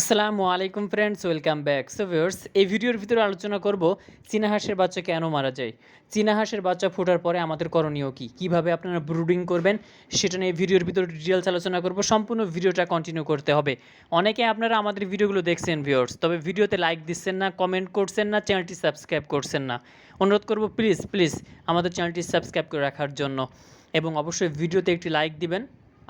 আসসালামু আলাইকুম friends welcome back so viewers এই ভিডিওর ভিতরে আলোচনা করব চীনা হাঁসের বাচ্চা কেন মারা যায়? চীনা হাঁসের বাচ্চা ফোটার পরে আমাদের করণীয় কী? কীভাবে আপনারা ব্রুডিং করবেন? সেটা নিয়ে ভিডিওর ভিতরে ডিটেলস আলোচনা করব, সম্পূর্ণ ভিডিওটা কন্টিনিউ করতে হবে। অনেকে আপনারা আমাদের ভিডিওগুলো দেখছেন ভিউয়ার্স তবে ভিডিওতে লাইক দিচ্ছেন না কমেন্ট করছেন না চ্যানেলটি সাবস্ক্রাইব করছেন না। অনুরোধ করব প্লিজ প্লিজ আমাদের চ্যানেলটি সাবস্ক্রাইব করে রাখার জন্য। এবং অবশ্যই ভিডিওতে একটি লাইক দিবেন।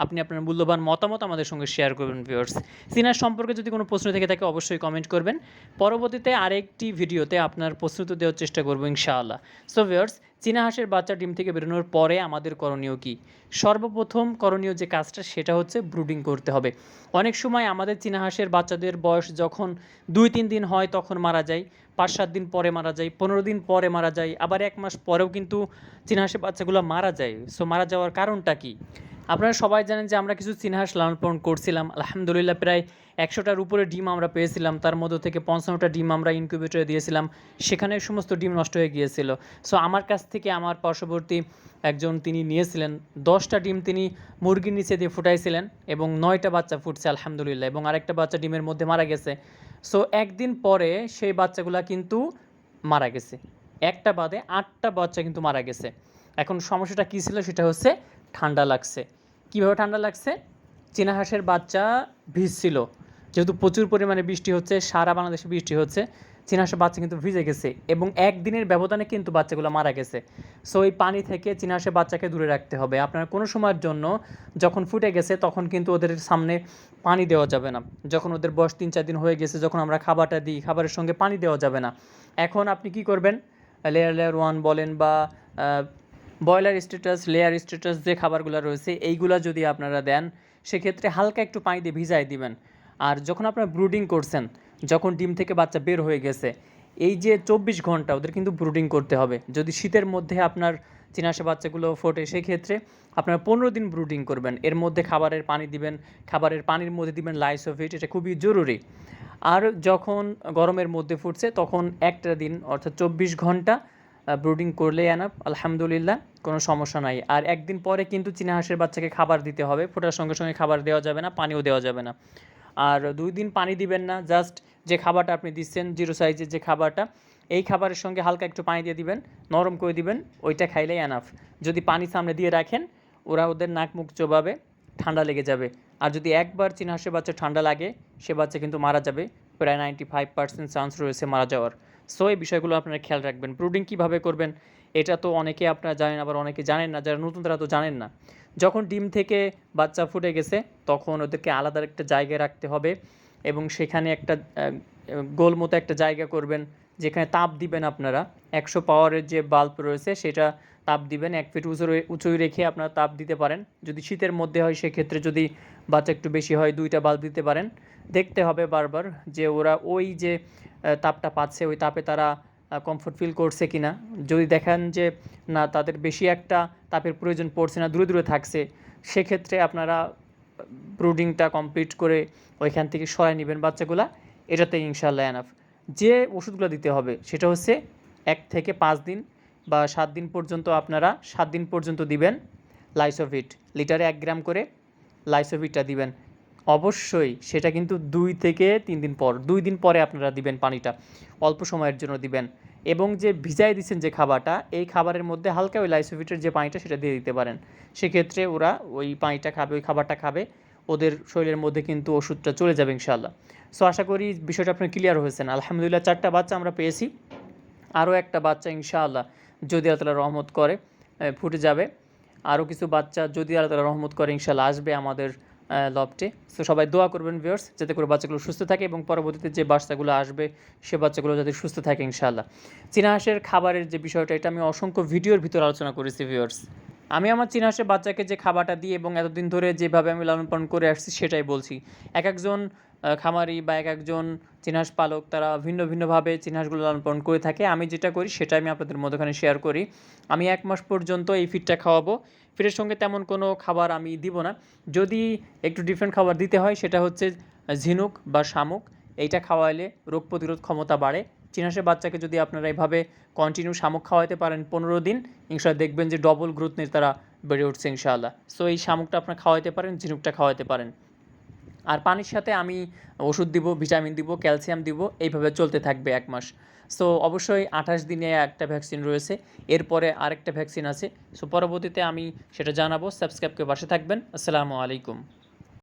আপনি আপনার মূল্যবান মতামত আমাদের সঙ্গে শেয়ার করবেন ভিউয়ার্স সিনার সম্পর্কে যদি কোনো প্রশ্ন থেকে থাকে, অবশ্যই কমেন্ট করবেন। পরবর্তীতে আরেকটি ভিডিওতে আপনার প্রশ্ন উত্তর দেওয়ার চেষ্টা করব, ইনশাআল্লাহ। সো ভিউয়ার্স চীনা হাঁসের বাচ্চা ডিম থেকে বেরোনোর পরে আমাদের করণীয় কী? সর্বপ্রথম করণীয় যে কাজটা, সেটা হচ্ছে ব্রুডিং করতে হবে। অনেক সময় আমাদের চীনা হাঁসের বাচ্চাদের বয়স যখন দুই, তিন দিন হয়, তখন মারা যায়। পাঁচ, সাত দিন পরে মারা যায়, পনেরো দিন পরে মারা যায়, আবার এক মাস পরেও কিন্তু চীনা হাঁসের বাচ্চাগুলো মারা যায়। সো মারা যাওয়ার কারণটা কী? আপনারা সবাই জানেন যে আমরা কিছু চিনহাস লালন করছিলাম। আলহামদুলিল্লাহ, প্রায় একশোটার উপরে ডিম আমরা পেয়েছিলাম। তার মধ্যে থেকে পঞ্চান্নটা ডিম আমরা ইনকিউবেটরে দিয়েছিলাম। সেখানে সমস্ত ডিম নষ্ট হয়ে গিয়েছিল। সো আমার কাছ থেকে আমার পার্শ্ববর্তী একজন তিনি নিয়েছিলেন। দশটা ডিম তিনি মুরগির নিচে দিয়ে ফুটাইছিলেন এবং নয়টা বাচ্চা ফুটছে, আলহামদুলিল্লাহ, এবং আরেকটা বাচ্চা ডিমের মধ্যে মারা গেছে। সো একদিন পরে সেই বাচ্চাগুলা কিন্তু মারা গেছে। একটা বাদে আটটা বাচ্চা কিন্তু মারা গেছে। এখন সমস্যাটা কী ছিল? সেটা হচ্ছে ঠান্ডা লাগছে। কীভাবে ঠান্ডা লাগছে? চীনা হাঁসের বাচ্চা ভিজছিল। যেহেতু প্রচুর পরিমাণে বৃষ্টি হচ্ছে, সারা বাংলাদেশে বৃষ্টি হচ্ছে, চীনা হাঁসের বাচ্চা কিন্তু ভিজে গেছে এবং একদিনের ব্যবধানে কিন্তু বাচ্চাগুলো মারা গেছে। সো এই পানি থেকে চীনা হাঁসের বাচ্চাকে দূরে রাখতে হবে। আপনার কোনো সময়ের জন্য যখন ফুটে গেছে, তখন কিন্তু ওদের সামনে পানি দেওয়া যাবে না। যখন ওদের বয়স তিন, চার দিন হয়ে গেছে, যখন আমরা খাবারটা দিই, খাবারের সঙ্গে পানি দেওয়া যাবে না। এখন আপনি কি করবেন? লেয়ার লেয়ার ওয়ান বলেন বা ব্রয়লার স্ট্যাটাস লেয়ার স্ট্যাটাস যে খাবারগুলো রয়েছে, এইগুলা যদি আপনারা দেন, সেক্ষেত্রে হালকা একটু পানি দিয়ে ভিজাই দিবেন। আর যখন আপনারা ব্রুডিং করছেন, যখন ডিম থেকে বাচ্চা বের হয়ে গেছে, এই যে চব্বিশ ঘণ্টা ওদের কিন্তু ব্রুডিং করতে হবে। যদি শীতের মধ্যে আপনার চিনাশে বাচ্চাগুলো ফোটে, সেক্ষেত্রে আপনারা পনেরো দিন ব্রুডিং করবেন। এর মধ্যে খাবারের পানি দিবেন, খাবারের পানির মধ্যে দিবেন লাইসোফিট এটা খুবই জরুরি। আর যখন গরমের মধ্যে ফুটছে, তখন একটা দিন, অর্থাৎ চব্বিশ ঘণ্টা ব্রুডিং করলে আনাপ আলহামদুলিল্লাহ, কোনো সমস্যা নাই। আর একদিন পরে কিন্তু চীনা হাঁসের বাচ্চাকে খাবার দিতে হবে, ফোটার সঙ্গে সঙ্গে খাবার দেওয়া যাবে না, পানিও দেওয়া যাবে না। আর দুই দিন পানি দিবেন না জাস্ট যে খাবারটা আপনি দিচ্ছেন জিরো সাইজের যে খাবারটা, এই খাবারের সঙ্গে হালকা একটু পানি দিয়ে দিবেন, নরম করে দিবেন, ওইটা খাইলেই এনাফ যদি পানি সামনে দিয়ে রাখেন, ওরা ওদের নাক মুখ চোবাবে, ঠান্ডা লেগে যাবে। আর যদি একবার চীনা হাঁসের বাচ্চা ঠান্ডা লাগে, সে বাচ্চা কিন্তু মারা যাবে, প্রায় নাইনটি ফাইভ পার্সেন্ট চান্স রয়েছে মারা যাওয়ার। সো এই বিষয়গুলো আপনারা খেয়াল রাখবেন। ব্রুডিং কীভাবে করবেন, এটা তো অনেকে আপনারা জানেন, আবার অনেকে জানেন না, যারা নতুন তারা তো জানেন না। যখন ডিম থেকে বাচ্চা ফুটে গেছে, তখন ওদেরকে আলাদা একটা জায়গায় রাখতে হবে এবং সেখানে একটা গোল মতো একটা জায়গা করবেন, যেখানে তাপ দিবেন আপনারা। একশো পাওয়ারের যে বাল্ব রয়েছে, সেটা তাপ দিবেন, এক ফিট উঁচু উঁচুই রেখে আপনারা তাপ দিতে পারেন। যদি শীতের মধ্যে হয়, সেক্ষেত্রে যদি বাচ্চা একটু বেশি হয়, দুইটা বাল্ব দিতে পারেন। দেখতে হবে বারবার যে ওরা ওই যে তাপটা পাচ্ছে, ওই তাপে তারা কমফোর্ট ফিল করছে কিনা। যদি দেখেন যে, না, তাদের বেশি একটা তাপের প্রয়োজন পড়ছে না, দূরে দূরে থাকছে, সেক্ষেত্রে আপনারা ব্রুডিংটা কমপ্লিট করে ওইখান থেকে সরাই নেবেন বাচ্চাগুলা। এটাতে ইনশাল্লাহ এনাফ যে ওষুধগুলো দিতে হবে, সেটা হচ্ছে এক থেকে পাঁচ দিন বা সাত দিন পর্যন্ত আপনারা সাত দিন পর্যন্ত দিবেন লাইসোভিট লিটারে এক গ্রাম করে লাইসোভিটটা দিবেন। অবশ্যই সেটা কিন্তু দুই থেকে তিন দিন পর, দুই দিন পরে আপনারা দিবেন পানিটা, অল্প সময়ের জন্য দিবেন। এবং যে ভিজাই দিচ্ছেন যে খাবারটা, এই খাবারের মধ্যে হালকা ওই লাইসোভিটের যে পানিটা সেটা দিয়ে দিতে পারেন। সেক্ষেত্রে ওরা ওই পানিটা খাবে, ওই খাবারটা খাবে, ওদের শরীরের মধ্যে কিন্তু ওষুধটা চলে যাবে ইনশাল্লাহ সো আশা করি বিষয়টা আপনার ক্লিয়ার হয়েছেন আলহামদুলিল্লাহ, চারটা বাচ্চা আমরা পেয়েছি। আরও একটা বাচ্চা ইনশাআল্লাহ যদি আল্লাহ রহমত করে ফুটে যাবে। আরও কিছু বাচ্চা যদি আল্লাহ রহমত করে, ইনশাআল্লাহ আসবে আমাদের লফটে সো সবাই দোয়া করবেন ভিউয়ার্স যাতে করে বাচ্চাগুলো সুস্থ থাকে এবং পরবর্তীতে যে বাচ্চাগুলো আসবে, সে বাচ্চাগুলো যাতে সুস্থ থাকে ইনশাল্লাহ চীনা হাঁসের খাবারের যে বিষয়টা, এটা আমি অসংখ্য ভিডিওর ভিতর আলোচনা করেছি ভিউয়ার্স আমি আমার চীনা হাঁসের বাচ্চাকে যে খাবারটা দিই এবং এতদিন ধরে যেভাবে আমি লালন পালন করে আসছি সেটাই বলছি। এক একজন খামারি বা এক একজন চিনহাস পালক তারা ভিন্ন ভিন্নভাবে চিনহাসগুলো লালন পালন করে থাকে। আমি যেটা করি সেটা আমি আপনাদের মধ্যখানে শেয়ার করি। আমি এক মাস পর্যন্ত এই ফিডটা খাওয়াবো। ফিডের সঙ্গে তেমন কোনো খাবার আমি দিব না। যদি একটু ডিফারেন্ট খাবার দিতে হয় সেটা হচ্ছে ঝিনুক বা শামুক। এইটা খাওয়াইলে রোগ প্রতিরোধ ক্ষমতা বাড়ে। চিনাসের বাচ্চাকে যদি আপনারা এভাবে কন্টিনিউ শামুক খাওয়াতে পারেন পনেরো দিন ইনশাল্লাহ দেখবেন যে ডবল গ্রোথ নিয়ে তারা বেড়ে উঠছে ইনশাআল্লাহ। সো এই শামুকটা আপনারা খাওয়াতে পারেন, ঝিনুকটা খাওয়াতে পারেন। আর পানির সাথে আমি ওষুধ দিব, ভিটামিন দিব, ক্যালসিয়াম দিব, এইভাবে চলতে থাকবে এক মাস। সো অবশ্যই আঠাশ দিনে একটা ভ্যাকসিন রয়েছে, এরপরে আরেকটা ভ্যাকসিন আছে। সো পরবর্তীতে আমি সেটা জানাব সাবস্ক্রাইব করে পাশে থাকবেন। আসসালামু আলাইকুম।